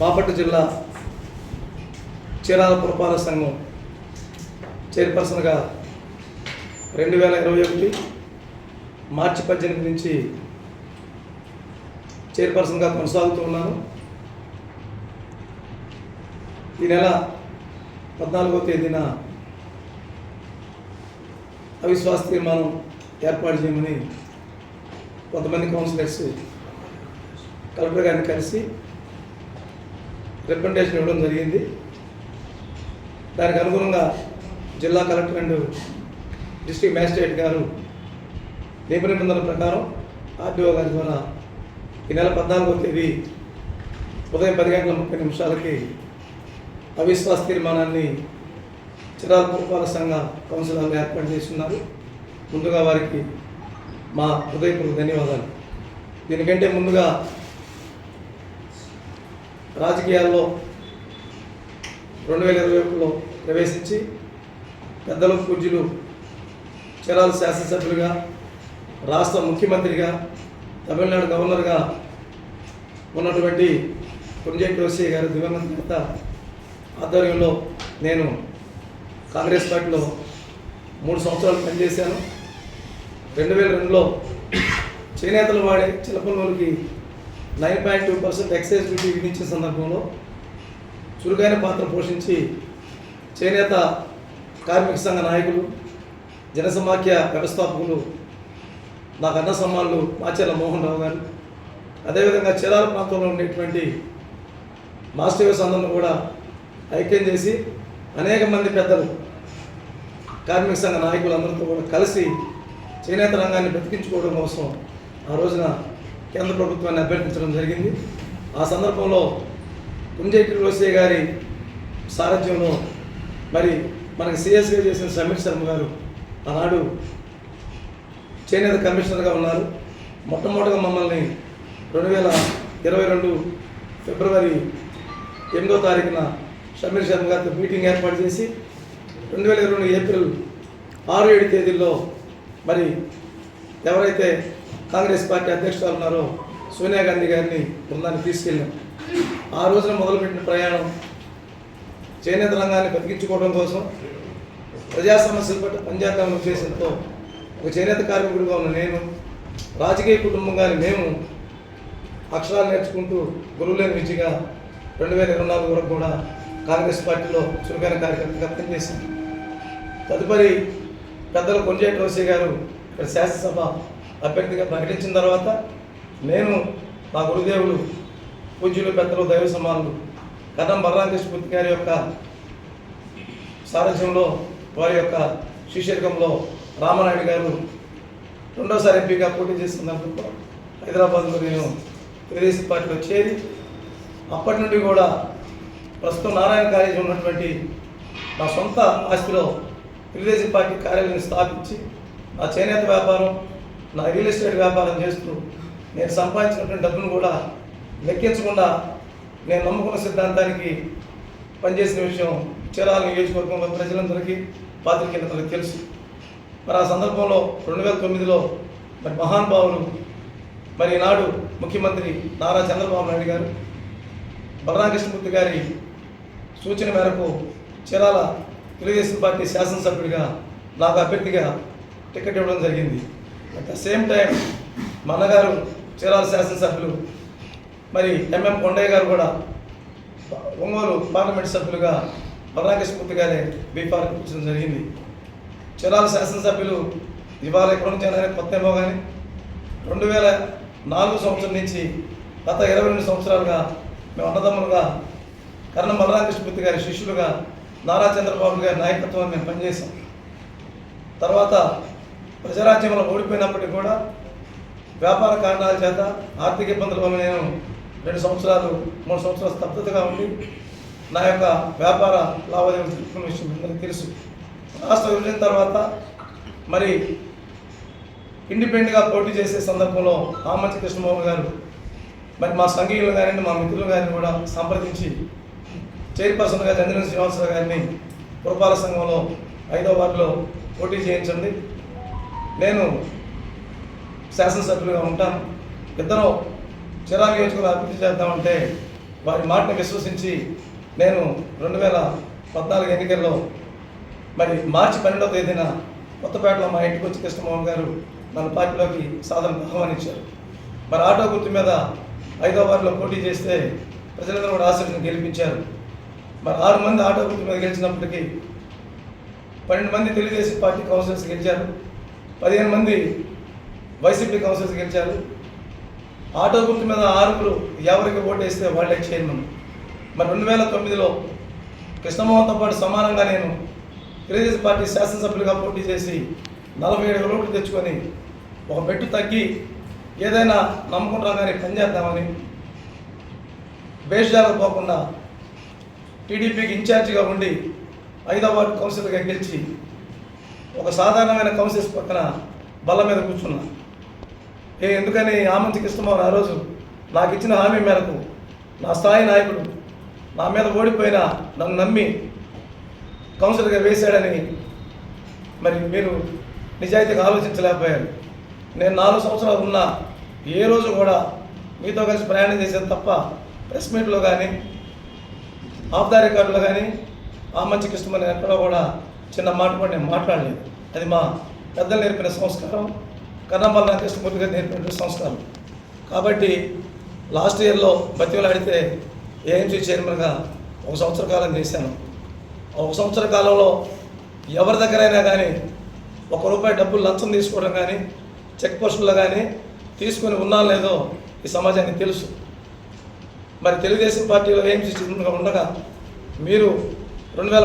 బాపట్ల జిల్లా చీరాల పురపాలక సంఘం చైర్పర్సన్గా రెండు వేల ఇరవై ఒకటి మార్చి పద్దెనిమిది నుంచి చైర్పర్సన్గా కొనసాగుతూ ఉన్నాను. ఈ నెల పద్నాలుగో తేదీన అవిశ్వాస తీర్మానం ఏర్పాటు చేయమని కొంతమంది కౌన్సిలర్స్ కలెక్టర్ గారిని కలిసి రికమెండేషన్ ఇవ్వడం జరిగింది. దానికి అనుగుణంగా జిల్లా కలెక్టర్ అండ్ డిస్ట్రిక్ట్ మ్యాజిస్ట్రేట్ గారు నియమ నిబంధనల ప్రకారం ఆర్డీఓ గారి ద్వారా ఈ నెల పద్నాలుగో తేదీ ఉదయం పది గంటల ముప్పై నిమిషాలకి అవిశ్వాస తీర్మానాన్ని చిరాల పురపాలక సంఘ కౌన్సిలర్లు ఏర్పాటు చేస్తున్నారు. ముందుగా వారికి మా హృదయపూర్వక ధన్యవాదాలు. దీనికంటే ముందుగా రాజకీయాల్లో రెండు వేల ఇరవై ఒకటిలో ప్రవేశించి పెద్దలు పూజ్యులు చీరాల శాసనసభ్యులుగా రాష్ట్ర ముఖ్యమంత్రిగా తమిళనాడు గవర్నర్గా ఉన్నటువంటి పుంజేటి జోషి గారి దివంగత నేత ఆధ్వర్యంలో నేను కాంగ్రెస్ పార్టీలో మూడు సంవత్సరాలు పనిచేశాను. రెండు వేల రెండులో చేనేతలు వాడే చిలపలూరికి nine point two percent excise duty విధించిన సందర్భంలో చురుకైన పాత్ర పోషించి చేనేత కార్మిక సంఘ నాయకులు జనసమాఖ్య వ్యవస్థాపకులు నాకు అన్న సమ్మానులు మాచెల్ల మోహన్ రావు గారు అదేవిధంగా చిరాల ప్రాంతంలో ఉండేటువంటి మాస్టర్స్ అందరిని కూడా ఐక్యం చేసి అనేక మంది పెద్దలు కార్మిక సంఘ నాయకులందరితో కూడా కలిసి చేనేత రంగాన్ని బ్రతికించుకోవడం కోసం ఆ రోజున కేంద్ర ప్రభుత్వాన్ని అభ్యర్థించడం జరిగింది. ఆ సందర్భంలో కుంజేటి రోసే గారి సారథ్యంలో మరి మనకి సిఎస్గా చేసిన సమీర్ శర్మ గారు ఆనాడు చేనేత కమిషనర్గా ఉన్నారు. మొట్టమొదటిగా మమ్మల్ని రెండు వేల ఇరవై రెండు ఫిబ్రవరి ఎనిమిదో తారీఖున సమీర్ శర్మ గారితో మీటింగ్ ఏర్పాటు చేసి రెండు వేల ఇరవై రెండు ఏప్రిల్ ఆరు ఏడు తేదీల్లో మరి ఎవరైతే కాంగ్రెస్ పార్టీ అధ్యక్షురాలు ఉన్నారు సోనియా గాంధీ గారిని బృందాన్ని తీసుకెళ్ళాం. ఆ రోజున మొదలుపెట్టిన ప్రయాణం చేనేత రంగాన్ని బతికించుకోవడం కోసం ప్రజా సమస్యల పట్ల పనిచేద్దామనే ఉద్దేశంతో ఒక చేనేత కార్మికుడిగా ఉన్న నేను రాజకీయ కుటుంబంగాని మేము అక్షరాలు నేర్చుకుంటూ గురువులేని విద్యగా రెండు వేల ఇరవై నాలుగు వరకు కూడా కాంగ్రెస్ పార్టీలో చురుకైన కార్యకర్తగా పనిచేసింది తదుపరి పెద్దలు కొంజేటి రోసే గారు ఇక్కడ శాసనసభ అభ్యర్థిగా ప్రకటించిన తర్వాత నేను మా గురుదేవులు పూజ్యులు పెద్దలు దైవ సమానులు కథం బలరామకృష్ణమూర్తి గారి యొక్క సారథ్యంలో వారి యొక్క శిష్యర్గంలో రామనాయుడు గారు రెండోసారి ఎంపీగా పోటీ చేసిన హైదరాబాద్లో నేను తెలుగుదేశం పార్టీలో చేరి అప్పటి నుండి కూడా ప్రస్తుతం నారాయణ కాలేజీ ఉన్నటువంటి నా సొంత ఆస్తిలో తెలుగుదేశం పార్టీ కార్యాలయాన్ని స్థాపించి నా చేనేత వ్యాపారం నా రియల్ ఎస్టేట్ వ్యాపారం చేస్తూ నేను సంపాదించినటువంటి డబ్బును కూడా లెక్కించకుండా నేను నమ్ముకున్న సిద్ధాంతానికి పనిచేసిన విషయం చీరాల నియోజకవర్గంలో ప్రజలందరికీ పాత్రికేతలకు తెలుసు. మరి ఆ సందర్భంలో రెండు వేల తొమ్మిదిలో మరి మహానుభావులు మరి ఈనాడు ముఖ్యమంత్రి నారా చంద్రబాబు నాయుడు గారు బలరామకృష్ణమూర్తి గారి సూచన మేరకు చీరాల తెలుగుదేశం పార్టీ శాసనసభ్యుడిగా నాకు అభ్యర్థిగా టికెట్ ఇవ్వడం జరిగింది. అట్ ద సేమ్ టైం మా అన్నగారు చీరాల శాసనసభ్యులు మరి ఎంఎం కొండయ్య గారు కూడా ఒంగోలు పార్లమెంట్ సభ్యులుగా బలరామకృష్ణమూర్తి గారే బీఫార్ కూర్చడం జరిగింది. చీరాల శాసనసభ్యులు ఇవాళ ఎక్కడ నుంచి కొత్త ఏమో కానీ రెండు వేల నాలుగు సంవత్సరం నుంచి గత ఇరవై రెండు సంవత్సరాలుగా మేము అన్నదమ్ములుగా కర్ణం బలరామకృష్ణమూర్తి గారి శిష్యులుగా నారా చంద్రబాబు గారి నాయకత్వాన్ని మేము పనిచేసాం తర్వాత ప్రజారాజ్యంలో ఓడిపోయినప్పటికీ కూడా వ్యాపార కారణాల చేత ఆర్థిక ఇబ్బందుల వల్ల నేను రెండు సంవత్సరాలు మూడు సంవత్సరాలు స్తబ్దతగా ఉండి నా యొక్క వ్యాపార లావాదేవీలు విషయం అందరికీ తెలుసు. రాష్ట్ర విభజన తర్వాత మరి ఇండిపెండెంట్గా పోటీ చేసే సందర్భంలో ఆమంచి కృష్ణమోహన్ గారు మరి మా సంఘీయులు గారిని మా మిత్రులు గారిని కూడా సంప్రదించి చైర్పర్సన్గా చంద్రన్ శ్రీనివాసరావు గారిని పురపాలక సంఘంలో ఐదో వార్డులో పోటీ చేయించండి. నేను శాసనసభ్యులుగా ఉంటాను. ఇద్దరు చిరా నియోజకవర్గం అభివృద్ధి చేద్దామంటే వారి మాటను విశ్వసించి నేను రెండు వేల పద్నాలుగు ఎన్నికల్లో మరి మార్చి పన్నెండవ తేదీన కొత్తపేటలో మా ఇంటికి వచ్చి కృష్ణమోహన్ గారు నన్ను పార్టీలోకి సాధనకు ఆహ్వానించారు. మరి ఆటో గుర్తు మీద ఐదో వారిలో పోటీ చేస్తే ప్రజలందరూ కూడా ఆశీర్వదించి గెలిపించారు. మరి ఆరు మంది ఆటో గుర్తు మీద గెలిచినప్పటికీ పన్నెండు మంది తెలుగుదేశం పార్టీ కౌన్సిలర్స్ గెలిచారు. పదిహేను మంది వైసీపీ కౌన్సిల్స్ గెలిచారు. ఆటో గుర్తు మీద ఆరుగురు ఎవరికి ఓటు వేస్తే వాళ్ళే చైర్మన్. మరి రెండు వేల తొమ్మిదిలో కృష్ణమోహన్తో పాటు సమానంగా నేను తెలుగుదేశం పార్టీ శాసనసభ్యులుగా పోటీ చేసి నలభై ఏడు ఓట్లు తెచ్చుకొని ఒక బెట్టు తగ్గి ఏదైనా నమ్ముకుంటాం కానీ పనిచేద్దామని బేషాలకు పోకుండా టీడీపీకి ఇన్ఛార్జిగా ఉండి హైదరాబాద్ కౌన్సిల్గా గెలిచి ఒక సాధారణమైన కౌన్సిల్స్ పక్కన బల్ల మీద కూర్చున్నా. ఏ ఎందుకని ఆమంతికి ఇష్టమో ఆ రోజు నాకు ఇచ్చిన హామీ మేరకు నా స్థాయి నాయకుడు నా మీద ఓడిపోయిన నన్ను నమ్మి కౌన్సిలర్గా వేశాడని మరి మీరు నిజాయితీగా ఆలోచించలేకపోయారు. నేను నాలుగు సంవత్సరాలు ఉన్నా ఏ రోజు కూడా మీతో కలిసి ప్రయాణం చేసేది తప్ప ప్రెస్ మీట్లో కానీ ఆఫ్ ద రికార్డులో కానీ ఆ మంచి కృష్ణమని ఎక్కడో కూడా చిన్న మాట కూడా నేను మాట్లాడలేదు. అది మా పెద్దలు నేర్పిన సంస్కారం కన్నమల్ల కృష్ణమూర్తి గారు నేర్పిన సంస్కారం. కాబట్టి లాస్ట్ ఇయర్లో బతివలు ఏఎంసీ చైర్మన్గా ఒక సంవత్సర కాలం చేశాను. ఒక సంవత్సర కాలంలో ఎవరి దగ్గరైనా కానీ ఒక రూపాయి డబ్బులు లంచం తీసుకోవడం కానీ చెక్ పోస్టుల్లో కానీ తీసుకొని ఉన్నా లేదో ఈ సమాజానికి తెలుసు. మరి తెలుగుదేశం పార్టీలో ఏం ఉండగా మీరు రెండు వేల